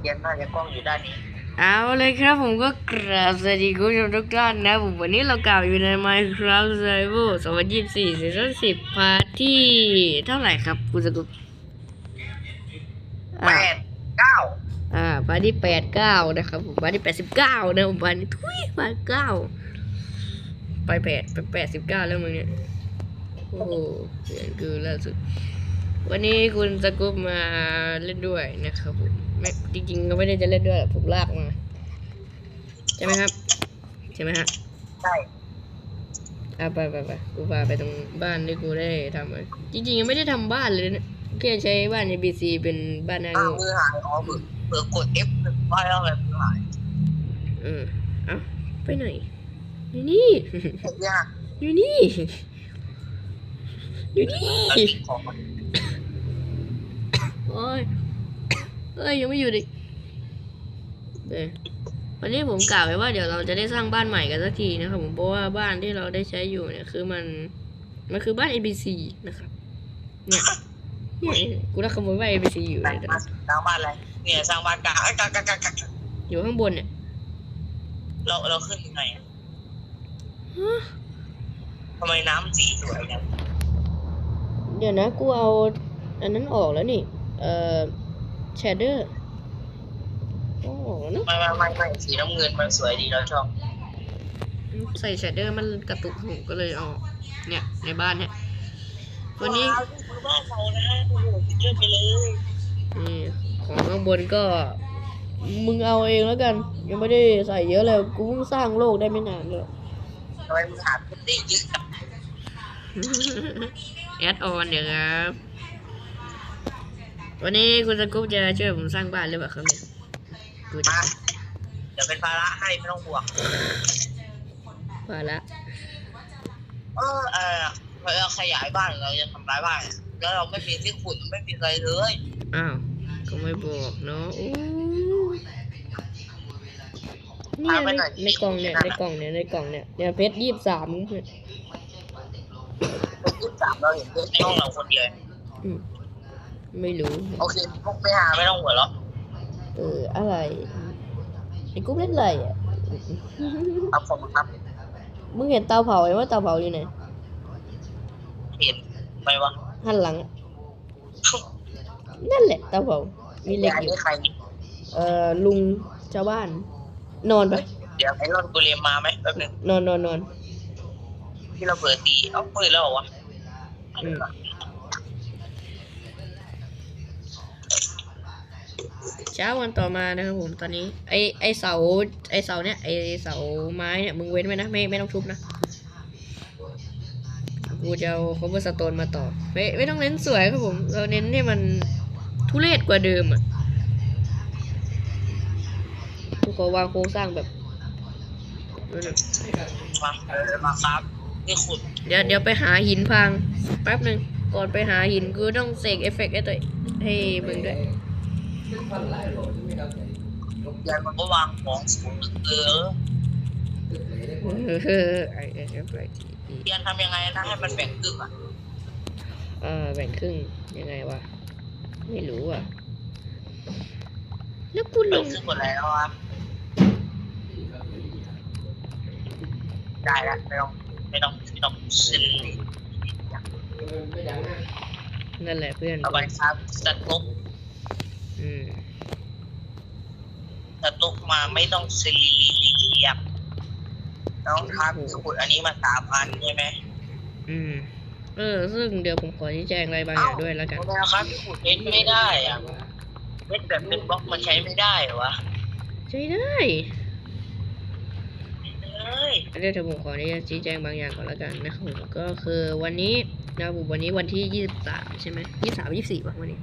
เรียนน่าจะกล้องอยู่ด้านนี้ เอาเลยครับผมก็กราบสวัสดีคุณผู้ชมทุกท่านนะผมวันนี้เรากล่าวอยู่ใน Minecraft Survival 2024ซีซั่น10พาร์ทที่เท่าไหร่ครับคุณสกุลแปอ่าดเก้าอ่าพาร์ทที่แปดเก้านะครับผมพาร์ทที่แปดสิบเก้านะผมพาร์ทนี้ทุยพาร์ทเก้าไปแปดไปแปดสิบเก้าแล้วมึงเนี่ยโอ้โหเสียงคือล่าสุด วันนี้คุณสกุปมาเล่นด้วยนะครับผม ไม่จริงๆก็ไม่ได้จะเล่นด้วยหรอกผมลากมา ใช่ไหมครับ ใช่ไหมฮะใช่อะไปไปไปกูพาไปตรงบ้านที่กูได้ทำมาจริงๆยังไม่ได้ทำบ้านเลยนะแค่ใช้บ้าน ABC เป็นบ้านนาอ้าวงูมือหายอ๋อเผื่อเผื่อกด F หนึ่งไว้แล้วเลยมือหายเออเอ้าไปไหนอยู่นี่เห็นยังอยู่นี่อยู่นี่แล้วติดของมันโอ้ย เอ้ยยังไม่อยู่ดิเออวันนี้ผมกล่าวไว้ว่าเดี๋ยวเราจะได้สร้างบ้านใหม่กันสักทีนะครับผมเพราะว่าบ้านที่เราได้ใช้อยู่เนี่ยคือมันมันคือบ้าน ABC นะครับเนี่ยเนี่ยกูได้ขโมยบ้าน ABC อยู่แต่งเนี่ยบ้านสร้างบ้านอะไรเนี่ยสร้างบ้านกลางกลางกลางกลางกลางอยู่ข้างบนเนี่ย เราเราขึ้นยังไงอะทำไมน้ำสีสวยจังเดี๋ยวนะกูเอา อันนั้นออกแล้วนี่ เอ่อ แชเดอร์ออกแล้วเนอะไม่ไม่ไม่ไม่สีน้ำเงินมันสวยดีเราชอบใส่แชเดอร์มันกระตุกหูก็เลยเออกเนี่ย ในบ้านเนี่ย วันนี้ว้าวนี่คือบ้านเรานะโอ้โหเยอะไปเลยนี่ของข้างบนก็ มึงเอาเองแล้วกัน ยังไม่ได้ใส่เยอะเลย กูเพิ่งสร้างโลกได้ไม่นานเลยทำไมมึงหาพุดดิ้งเยอะจังแอดออนเดี๋ยวครับ วันนี้คุณสกุ๊ปจะช่วยผมสร้างบ้านหรือเปล่าครับเนี่ยกูจะมาเดี๋ยวเป็นภาระให้ไม่ต้องห่วงพาละเออเออเราขยายบ้านเราจะทำร้ายบ้านแล้วเราไม่มีที่ขุดไม่มีอะไรเลยอ้าวก็ไม่บอกเนาะโอ้ยเนี่ยในในกล่องเนี่ยในกล่องเนี่ยในกล่องเนี่ยเนี่ยเพชรยี่สิบสามเพื่อนเป็นยี่สิบสามเราเห็นเป็นห้องเราคนเดียวอืม ไม่รู้ โอเคพวกไม่หาไม่ต้องหัวเราะเออ อะไรไอ้กุ๊บเล่นอะไรอะ ครับผมครับ มึงเห็นเตาเผาไหมว่าเตาเผาอยู่ไหน เห็นไหมวะหันหลังอะนั่นแหละเตาเผา มีเหล็กอันอยู่นี้ใคร เอ่อ ลุงชาวบ้าน นอนไปเดี๋ยวไอ้รอนกูเรียมมาไหมแป๊บนึงนอนนอนนอนที่เราเปิดตีเอ้าเปิดแล้วเหรอวะอืม เช้าวันต่อมานะครับผมตอนนี้ ไอไอเสาไอเสาเนี่ยไอเสาไม้เนี่ยมึงเว้นไว้นะไม่ไม่ต้องทุบนะกูจะเอาคอ b เ e อร์สโตนมาต่อไม่ไม่ต้องเน้นสวยครับผม เราเน้นให้มันทุเรศกว่าเดิมอะกูขอวางโครงสร้างแบบนั่นน่ะมาเออมาครับนี่ขุดเดี๋ยวเดี๋ยวไปหาหินพังแป๊บหนึ่งก่อนไปหาหินกูต้องเสกเอฟเฟกต์ให้ตัวให้มึงด้วย ยายมันก็วางของสูงเออเออไอเอฟเฟกต์เรียนทำยังไงนะให้มันแบ่งครึ่งอะเออแบ่งครึ่งยังไงวะไม่รู้อะ แล้วกูลแบ่งครึ่งหมดแล้วอะได้แล้วไม่ต้องไม่ต้องไม่ต้องซื้อนั่นแหละเพื่อนเอาไปครับสต๊อ กอืมสต๊อกมาไม่ต้องซีเรียบน้องครับสมุดอันนี้มาสามพันใช่ไหมอืม เออ ซึ่งเดี๋ยวผมขอชี้แจงอะไรบางอย่างด้วยแล้วกันทำไมครับขุดเพชรไม่ได้อะเพชรแบบเป็นบล็อกมันใช้ไม่ได้เหรอวะใช้ได้เฮ้ยเดี๋ยวผมขออนุญาตชี้แจงบางอย่างก่อนแล้วกันนะครับผมก็คือวันนี้นะครับผมวันนี้วันที่ยี่สิบสามใช่ไหมยี่สามยี่สี่ป่ะวันนี้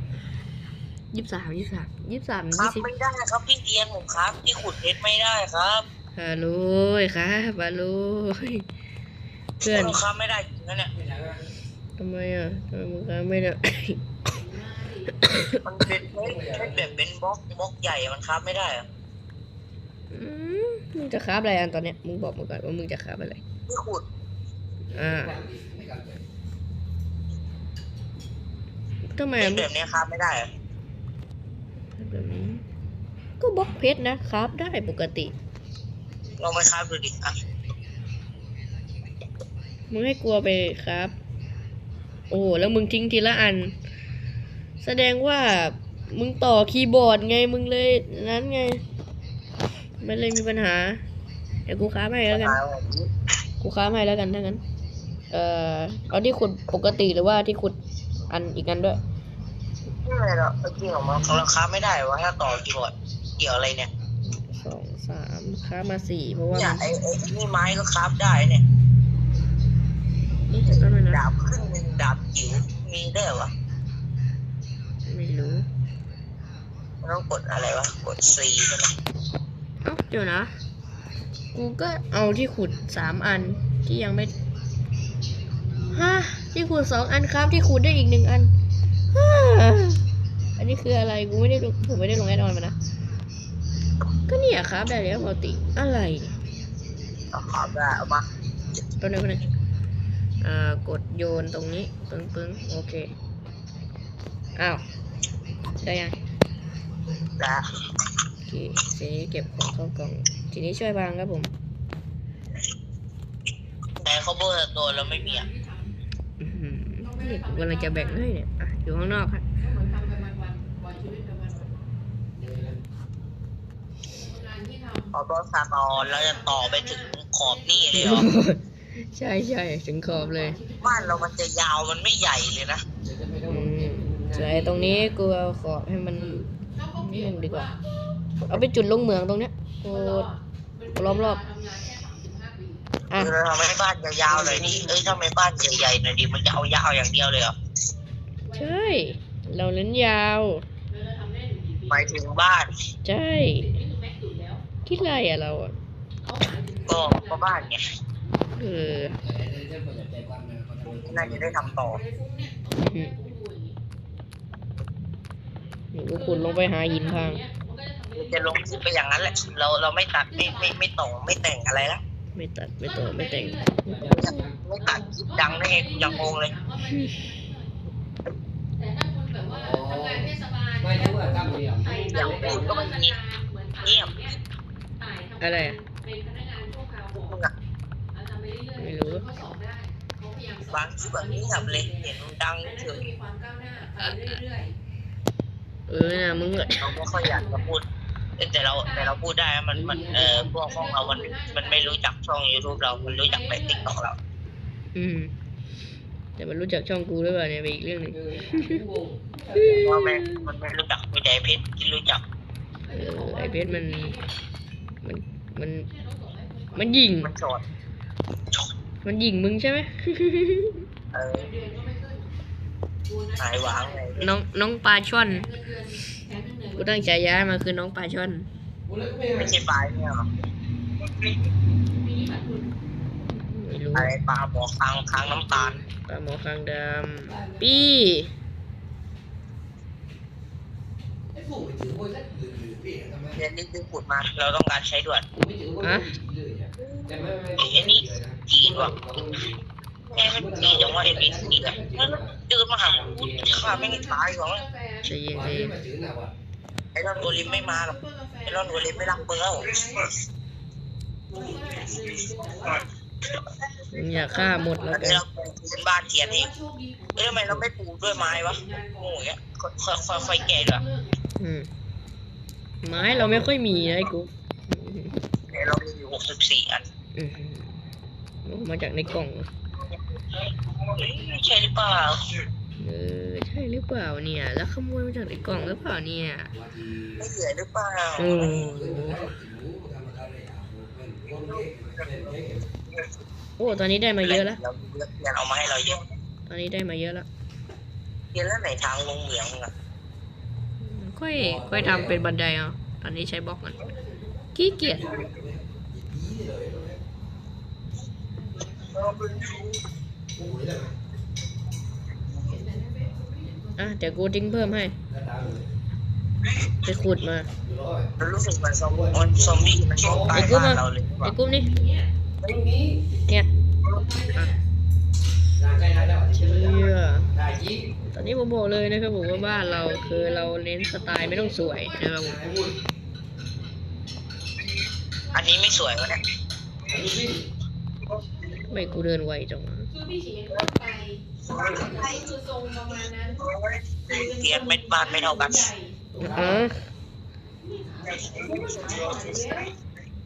ยี่สามยี่สามยี่สามครัยี่บสิบไม่ได้ครับพี่เตียงผมครับพี่ขุดเพชรไม่ได้ครับฮัลโหลครับฮัลโหลเพื่อนครับไม่ได้จริงนะเนี่ยทำไมอะทำไมมึงค้าไม่ได้ มันเป็นเพชรเพชรแบบเป็นบล็อกบล็อกใหญ่มันครับไม่ได้อะอืมมึงจะคราบอะไรอันตอนเนี้ยมึงบอกมาก่อนว่ามึงจะคราบอะไรพี่ขุดอ่าทำไมเพอะชรแบบเนี้ยครับไม่ได้อะแบบนี้ ก็บล็อกเพชรนะครับ ได้ปกติลองไปคราฟดูดิอะมึงให้กลัวไปครับ โอ้แล้วมึงทิ้งทีละอัน แสดงว่ามึงต่อคีย์บอร์ดไงมึงเลยนั้นไงมันเลยมีปัญหา เดี๋ยวกูค้าให้แล้วกันหาแบบนี้กูค้าให้แล้วกันถ้างั้น เอ่อเอาที่ขุดปกติหรือว่าที่ขุดอันอีกอันด้วยไม่เลยหรอกจริงของมันของเราคราฟไม่ได้วะถ้าต่อคีย์บอร์ด เกี่ยวอะไรเนี่ยสองสามค้ามาสี่เพราะว่าเนี่ยมันไอ้ไอ้นี่ไม้ก็คราฟได้เนี่ยเอ๊ะแป๊บนึงนะดาบครึ่งหนึ่งดาบจิ๋วมีได้วยเหรอวะไม่รู้มันต้องกดอะไรวะกด C ใช่ไหมเอ้าเดี๋ยวนะ กูก็เอาที่ขุดสามอันที่ยังไม่ฮะที่ขุดสองอันครับที่ขุดได้อีกหนึ่งอันฮ่าอันนี้คืออะไรกูไม่ได้ลงผมไม่ได้ลงแอดออนมานะ ก็เนี่ยครับได้แล้วปกติอะไรเนี่ยเอาคราฟได้เอามาแป๊บนึงแป๊บนึงอ่ากดโยนตรงนี้ปึ้งปึ้งโอเคอ้าวได้ยังได้โอเคทีนี้เก็บของเข้ากล่อง ทีนี้ช่วยบางครับผมแต่เขาเบอร์ตัวเราไม่มีอะอื้อหือนี่ผมกำลังจะแบ่งให้เนี่ยอะอยู่ข้างนอกครับ พ อตัวซาตอนเราจะต่อไปถึงขอบนี่เลยเหรอใช่ใช่ถึงขอบเลยบ้านเรามันจะยาวมันไม่ใหญ่เลยนะอืมส่วนไอ้ตรงนี้กูเอาขอบให้มันนิดนึงดีกว่า เอาไปจุดลงเหมืองตรงเนี้ยกูล้อมรอบอะคือเราทำให้บ้านยาวๆหน่อยดิเอ้ยทำไมบ้านใหญ่ๆหน่อยดิมันจะเอายาวอย่างเดียวเลยเหรอใช่ เราเน้นยาวหมายถึงบ้าน ใช่ คิดอะไรอะเราอะก็ก็บ้านไงเออน่าจะได้ทำต่ออืมเดี๋ยวกูขุดลงไปหาหินพังจะลงคลิปไปอย่างนั้นแหละ เราเราไม่ตัดไม่ไม่ไม่ต่อไม่แต่งอะไรละไม่ตัดไม่ต่อไม่แต่ง ไม่ตัดคลิปดังได้ไงกูยังงงเลยไม่ใช่ว่าตั้งเดียวอย่างพูดก็ไม่มีเงียบ อะไรอะมึงอะไม่รู้บางคลิปแบบนี้แบบเลยเห็นดังเฉยเออนะมึงอะเราไม่ค่อยอยากจะพูดเอ้ยแต่เราแต่เราพูดได้นะมันมันเออพวกของเรา มันมันไม่รู้จักช่อง YouTube เรา มันรู้จักแต่ติ๊กต็อกเรา อืม แต่มันรู้จักช่องกูหรือเปล่าเนี่ยเป็นอีกเรื่องหนึ่งเพราะแม่งมันไม่รู้จักมีแต่ไอ้เพชรที่รู้จัก เออไอเพชรมัน มันมัน มันยิง มันโสดมันยิงมึงใช่ไหมเออหายหวางเลยน้องน้องปลาช่อนกูตั้งใจย้ายมาคือน้องปลาช่อน ไม่ใช่ปลายเนี่ยหรอไม่รู้อะไรปลาหมอค้างค้างน้ำตาล ปลาหมอคางดำ ปี้ เรียนนี่คือขุดมา เราต้องการใช้ด่วนจีนว่ะแม่ไม่จีนจังว่าเอ็นบีซีอะแล้วเดินมาหากูข้าไม่งตายหรอกใจเย็นใจเย็นไอ้รอนโอลิมไม่มาหรอกไอ้รอนโอลิมไม่รักเมืองมึงอย่าฆ่าหมดแล้แล้ววกันเราปลูกเป็นบ้านเทียนเองเอ้ยทำไมเราไม่ปลูกด้วยไม้วะโง่อย่างเงี้ยค่อยค่อยค่อยแก่ด้วยอืม ไม้เราไม่ค่อยมีนะไอ้กูเดี๋ยวเรามีอยู่หกสิบสี่อันอืมเอามาจากในกล่องเฮ้ยใช่หรือเปล่าเออใช่หรือเปล่าเนี่ย แล้วขโมยมาจากในกล่องหรือเปล่าเนี่ยไม่เหลือหรือเปล่าโอ้โอ้ตอนนี้ได้มาเยอะแล้วเราเลือกเทียนเอามาให้เราเยอะตอนนี้ได้มาเยอะแล้วเทียนแล้วไหนทางลงเหมืองอะ ค่อยค่อยทำเป็นบันไดเอาตอนนี้ใช้บล็อกมันขี้เกียจอะเดี๋ยวกูทิ้งเพิ่มให้ ไปขุดมาเรารู้สึกเหมือนซอมบี้ซอมบี้มันชอบตายบ้านเราเลยไอ้กุ้มนี่เนี่ยเชื่อตอ นนี้ผมบอกเลยนะครับผมว่าบ้านเราคือเราเน้นสไตล์ไม่ต้องสวยนะครับผมอันนี้ไม่สวยวะเนี่ยทำไมกูเดินไวจังวะคือพี่ฉีขึ้นไปใช้คือทรงประมาณนั้นเทียนไม่บ้านไม่เท่ากันใหญ่อ๋อ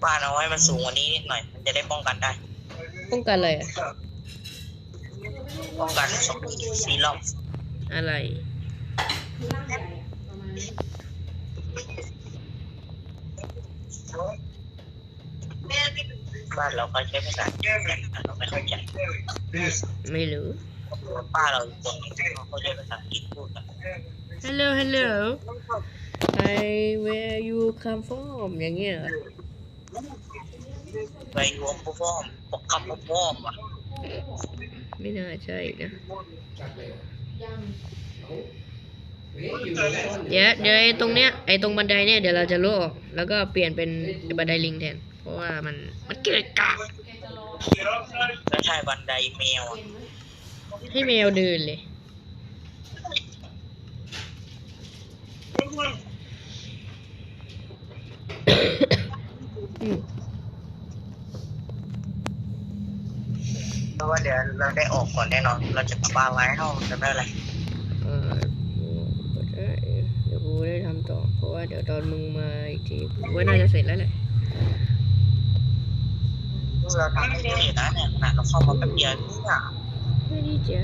บ้านเอาไว้มันสูงกว่านี้นิดหน่อย มันจะได้ป้องกันได้ ป้องกันอะไรอะป้องกันสมบีซีรอมอะไรคือร่างใหญ่ อะประมาณนั้นบ้านเราก็ใช้ภาษาอังกฤษกันเราไม่เข้าใจไม่รู้ป้าเราอีกคนหนึ่งเขาใช้ภาษาอังกฤษพูดกัน Hello Hello I where you come from อย่างเงี้ยเหรอไปรวมผู้ฟอมปกคำผู้ฟอมอะไม่น่าใช่นะยัง เดี๋ยวเดี๋ยวไอ้ตรงเนี้ยไอ้ตรงบันไดเนี่ยเดี๋ยวเราจะลวกแล้วก็เปลี่ยนเป็นบันไดลิงแทน เพราะว่ามันมันเกะกะแกจะรอแล้วใช่บันไดแมวอะเป็นไหมให้แมวเดินเลย อืม เพราะว่า เดี๋ยวเราได้ออกก่อนแน่นอน เราจะกลับบ้านไว้เท่าจะไม่เป็นไรเออก็ได้เดี๋ยวกูได้ทำต่อ เพราะว่าเดี๋ยวตอนมึงมาอีกทีกูว่าน่าจะเสร็จแล้วแหละเราทำไม่ได้อยู่นะเนี่ยขนาดเราเข้ามาแป๊บเดียวเนี่ยไม่ดีจ้า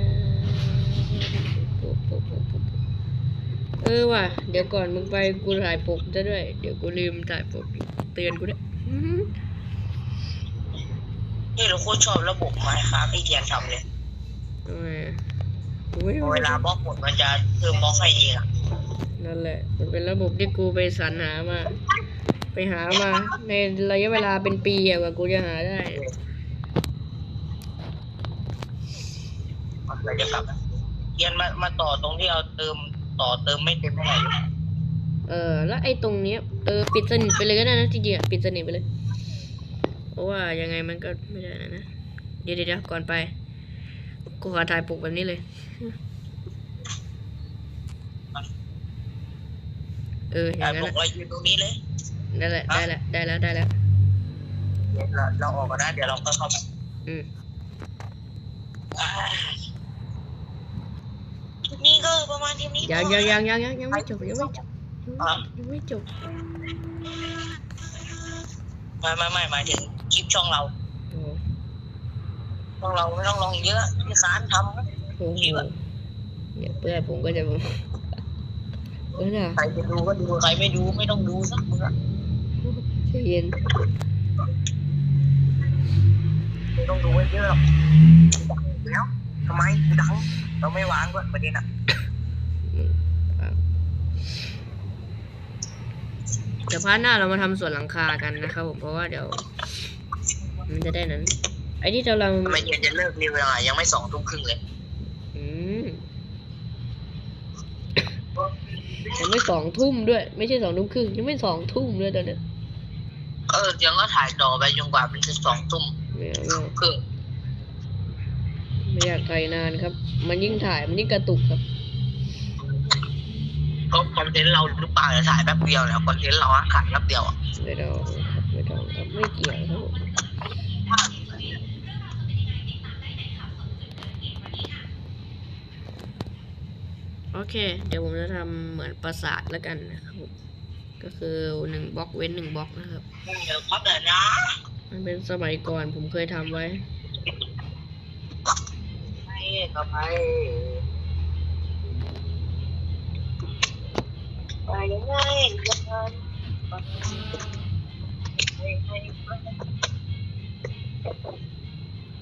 เออว่ะ เดี๋ยวก่อนมึงไปกูถ่ายปกจะด้วย เดี๋ยวกูลืมถ่ายปกเตือนกูด้วยอื้อหือ นี่เราโคตรชอบระบบไม้ครับที่เทียนทำเลยทำไมอะกูไม่เวลาบล็อกหมดมันจะเพิ่มบล็อกให้เองอะนั่นแหละ มันเป็นระบบที่กูไปสรรหามา ไปหามา ในระยะเวลาเป็นปีอะกว่ากูจะหาได้ เราจะกลับนะเทียนมามาต่อตรงที่เราเติมต่อเติมไม่เต็มเท่าไหร่ เออ แล้วไอ้ตรงเนี้ยเออปิดสนิทไปเลยก็ได้นะจริงๆอะปิดสนิทไปเลย เพราะว่ายังไงมันก็ไม่ได้นะนะเดี๋ยวเดี๋ยวเดี๋ยวก่อนไป กูขอถ่ายปกแบบนี้เลยเอออแต่ย่างนั้นผมแหละเรายืนตรงนี้เลยได้แล้วได้แล้วได้แล้วได้แล้วเดี๋ยวเราเราออกกันนะเดี๋ยวเราก็เข้าไปอืมอ่าคลิปนี้ก็ประมาณทีนี้ยังยังยังยังยังยังไม่จบยังไม่จบอะยังไม่จบไม่ไม่ไม่หมายถึง คลิปช่องเราโอ้ช่องเราไม่ต้องลองเยอะที่ค้านทำนะโหเนี่ยเพื่อนผมก็จะเออน่ะใครจะดูก็ดูใครไม่ดูไม่ต้องดูสักมึงอะใจเย็นไม่ต้องดูให้เยอะหรอกดังอยู่แล้วทำไมกูดังเราไม่วางด้วยประเด็นอะเดี๋ยวพาร์ทหน้าเรามาทำส่วนหลังคากันนะครับผมเพราะว่าเดี๋ยว มันจะได้นั้น ไอ้ที่เราเราทำไมเย็นจะเลิกนิวยังไงยังไม่สองทุ่มครึ่งเลยอืมยังไม่สองทุ่มด้วย ไม่ใช่สองทุ่มครึ่งยังไม่สองทุ่มเลยตอนเนี้ยเออยังก็ถ่ายต่อไปจนกว่ามันจะสองทุ่มไม่เอาไม่เอาครึ่งไม่อยากถ่ายนานครับ มันยิ่งถ่ายมันยิ่งกระตุกครับ เพราะคอนเทนต์เราหรือเปล่าจะถ่ายแป๊บเดียวเนี่ยคอนเทนต์เราอะขาดแป๊บเดียวอะไม่ต้องครับไม่ต้องครับไม่เกี่ยวครับผมโอเค เดี๋ยวผมจะทำเหมือนปราสาทแล้วกันนะครับผมก็คือหนึ่งบล็อกเว้นหนึ่งบล็อกนะครับ เดี๋ยวครับเดี๋ยวนะมันเป็นสมัยก่อนผมเคยทำไว้ ไม่ก็ไป ไปยังไงกัน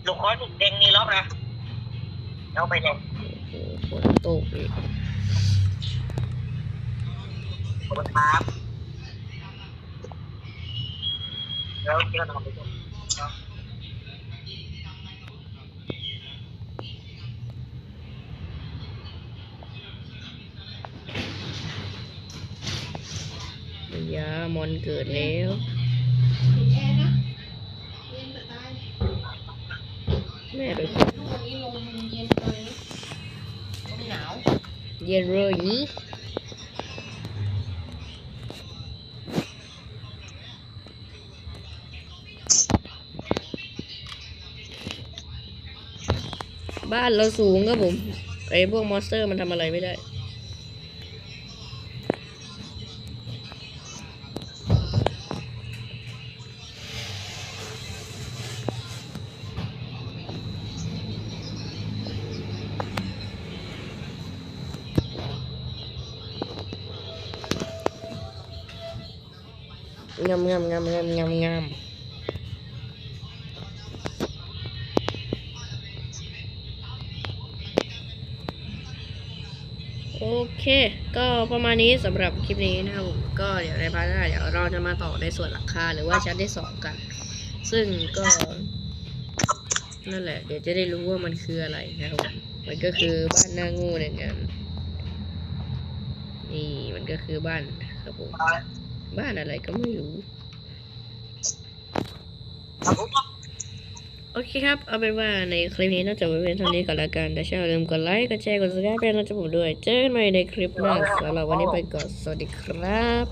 ลูกคอถูกเด้งนี่รอบนะเอาไปเลยโอ้โหฝนตกอีกขอบคุณครับแล้วที่เราทำไปด้วยมัน ยามอนเกิดแล้วแม่ไปเย็นไเลยนี้บ้านเราสูงครับผมไอ้พวกมอนสเตอร์มันทำอะไรไม่ได้ งามงามงามงามงามงามโอเค ก็ประมาณนี้สำหรับคลิปนี้นะครับผมก็เดี๋ยวในพาร์ทหน้าเดี๋ยวเราจะมาต่อในส่วนหลังคาหรือว่าชั้นที่สองกัน ซึ่งก็นั่นแหละ เดี๋ยวจะได้รู้ว่ามันคืออะไรนะครับผมมันก็คือบ้านหน้างูเนี่ยกันนี่มันก็คือบ้านครับผม บ้านอะไรก็ไม่รู้โอเคครับ เอาเป็นว่าในคลิปนี้น่าจะไว้เป็นเท่านี้ก่อนละกันแต่อย่าลืมกดไลค์กดแชร์กด subscribe เป็นกำลังใจผมด้วย เจอกันใหม่ในคลิปหน้าสำหรับวันนี้ไปก่อนสวัสดีครับ